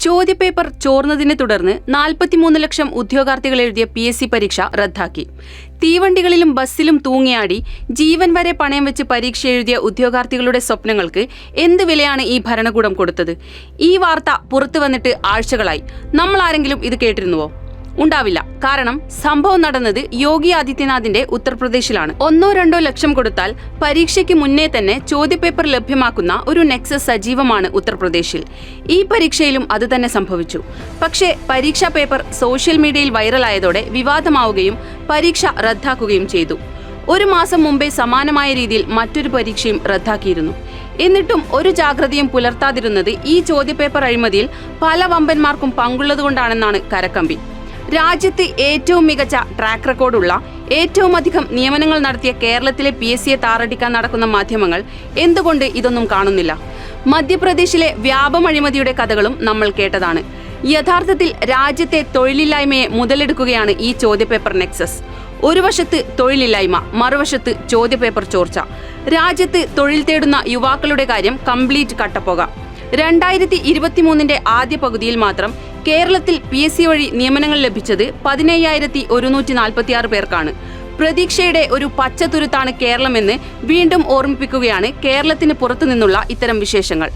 ചോദ്യപേപ്പർ ചോർന്നതിനെ തുടർന്ന് നാൽപ്പത്തിമൂന്ന് ലക്ഷം ഉദ്യോഗാർത്ഥികൾ എഴുതിയ പി എസ് സി പരീക്ഷ റദ്ദാക്കി. തീവണ്ടികളിലും ബസ്സിലും തൂങ്ങിയാടി ജീവൻ വരെ പണയം വെച്ച് പരീക്ഷ എഴുതിയ ഉദ്യോഗാർത്ഥികളുടെ സ്വപ്നങ്ങൾക്ക് എന്ത് വിലയാണ് ഈ ഭരണകൂടം കൊടുത്തത്? ഈ വാർത്ത പുറത്തു വന്നിട്ട് ആഴ്ചകളായി. നമ്മൾ ആരെങ്കിലും ഇത് കേട്ടിരുന്നുവോ? ഉണ്ടാവില്ല. കാരണം സംഭവം നടന്നത് യോഗി ആദിത്യനാഥിന്റെ ഉത്തർപ്രദേശിലാണ്. ഒന്നോ രണ്ടോ ലക്ഷം കൊടുത്താൽ പരീക്ഷയ്ക്ക് മുന്നേ തന്നെ ചോദ്യപേപ്പർ ലഭ്യമാക്കുന്ന ഒരു നെക്സസ് സജീവമാണ് ഉത്തർപ്രദേശിൽ. ഈ പരീക്ഷയിലും അത് തന്നെ സംഭവിച്ചു. പക്ഷേ പരീക്ഷാ പേപ്പർ സോഷ്യൽ മീഡിയയിൽ വൈറലായതോടെ വിവാദമാവുകയും പരീക്ഷ റദ്ദാക്കുകയും ചെയ്തു. ഒരു മാസം മുമ്പേ സമാനമായ രീതിയിൽ മറ്റൊരു പരീക്ഷയും റദ്ദാക്കിയിരുന്നു. എന്നിട്ടും ഒരു ജാഗ്രതയും പുലർത്താതിരുന്നത് ഈ ചോദ്യപേപ്പർ അഴിമതിയിൽ പല വമ്പന്മാർക്കും പങ്കുള്ളതുകൊണ്ടാണെന്നാണ് കരക്കമ്പി. രാജ്യത്ത് ഏറ്റവും മികച്ച ട്രാക്ക് റെക്കോർഡുള്ള ഏറ്റവും അധികം നിയമനങ്ങൾ നടത്തിയ കേരളത്തിലെ പി എസ് സിയെ താറടിക്കാൻ നടക്കുന്ന മാധ്യമങ്ങൾ എന്തുകൊണ്ട് ഇതൊന്നും കാണുന്നില്ല? മധ്യപ്രദേശിലെ വ്യാപം അഴിമതിയുടെ കഥകളും നമ്മൾ കേട്ടതാണ്. യഥാർത്ഥത്തിൽ രാജ്യത്തെ തൊഴിലില്ലായ്മയെ മുതലെടുക്കുകയാണ് ഈ ചോദ്യപേപ്പർ നെക്സസ് ഒരു വശത്ത് തൊഴിലില്ലായ്മ മറുവശത്ത് ചോദ്യപേപ്പർ ചോർച്ച. രാജ്യത്ത് തൊഴിൽ തേടുന്ന യുവാക്കളുടെ കാര്യം കംപ്ലീറ്റ് കട്ടപ്പോക. രണ്ടായിരത്തി ഇരുപത്തിമൂന്നിന്റെ ആദ്യ പകുതിയിൽ മാത്രം കേരളത്തിൽ പി എസ് സി വഴി നിയമനങ്ങൾ ലഭിച്ചത് പതിനയ്യായിരത്തി ഒരുന്നൂറ്റി നാൽപ്പത്തിയാറ് പേർക്കാണ്. പ്രതീക്ഷയുടെ ഒരു പച്ചത്തുരുത്താണ് കേരളമെന്ന് വീണ്ടും ഓർമ്മിപ്പിക്കുകയാണ് കേരളത്തിന് പുറത്തു നിന്നുള്ള ഇത്തരം വിശേഷങ്ങൾ.